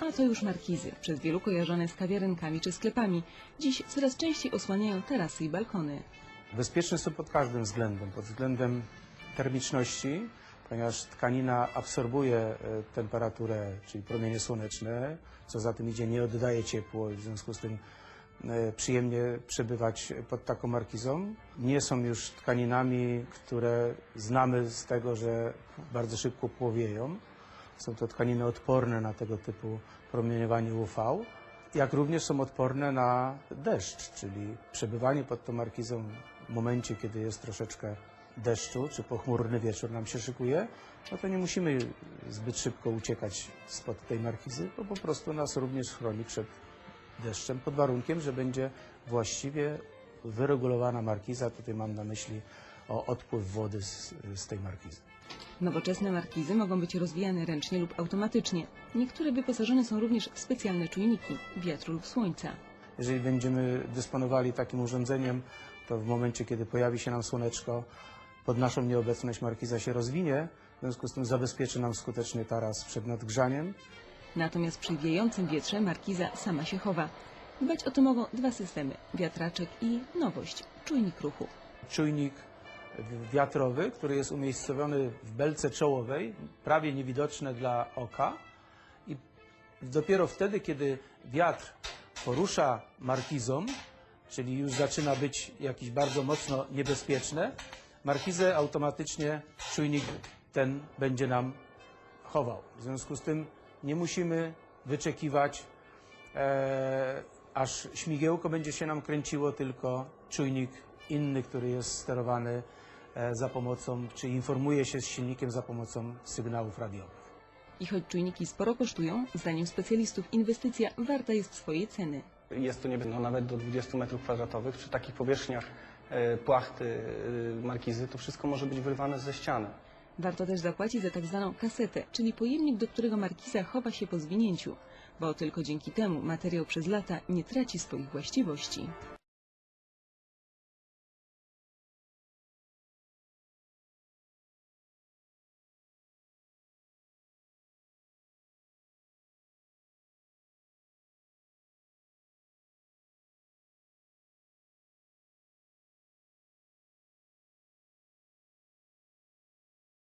A to już markizy, przez wielu kojarzone z kawiarenkami czy sklepami. Dziś coraz częściej osłaniają tarasy i balkony. Bezpieczne są pod każdym względem. Pod względem termiczności, ponieważ tkanina absorbuje e, temperaturę, czyli promienie słoneczne, co za tym idzie, nie oddaje ciepło i w związku z tym e, przyjemnie przebywać pod taką markizą. Nie są już tkaninami, które znamy z tego, że bardzo szybko płowieją. Są to tkaniny odporne na tego typu promieniowanie UV, jak również są odporne na deszcz, czyli przebywanie pod tą markizą w momencie, kiedy jest troszeczkę deszczu, czy pochmurny wieczór nam się szykuje, no to nie musimy zbyt szybko uciekać spod tej markizy, bo po prostu nas również chroni przed deszczem, pod warunkiem, że będzie właściwie wyregulowana markiza. Tutaj mam na myśli o odpływ wody z, z tej markizy. Nowoczesne markizy mogą być rozwijane ręcznie lub automatycznie. Niektóre wyposażone są również w specjalne czujniki wiatru lub słońca. Jeżeli będziemy dysponowali takim urządzeniem, to w momencie, kiedy pojawi się nam słoneczko, pod naszą nieobecność markiza się rozwinie, w związku z tym zabezpieczy nam skutecznie taras przed nadgrzaniem. Natomiast przy wiejącym wietrze markiza sama się chowa. Dbać o to mogą dwa systemy, wiatraczek i nowość, czujnik ruchu. Czujnik wiatrowy, który jest umiejscowiony w belce czołowej, prawie niewidoczne dla oka i dopiero wtedy, kiedy wiatr porusza markizą, czyli już zaczyna być jakiś bardzo mocno niebezpieczne, markizę automatycznie czujnik ten będzie nam chował. W związku z tym nie musimy wyczekiwać, e, aż śmigiełko będzie się nam kręciło, tylko czujnik inny, który jest sterowany e, za pomocą, czy informuje się z silnikiem za pomocą sygnałów radiowych. I choć czujniki sporo kosztują, zdaniem specjalistów inwestycja warta jest swojej ceny. Jest to niebezpieczne nawet do 20 m2. Przy takich powierzchniach e, płachty, e, markizy, to wszystko może być wyrwane ze ściany. Warto też zapłacić za tak zwaną kasetę, czyli pojemnik, do którego markiza chowa się po zwinięciu, bo tylko dzięki temu materiał przez lata nie traci swoich właściwości.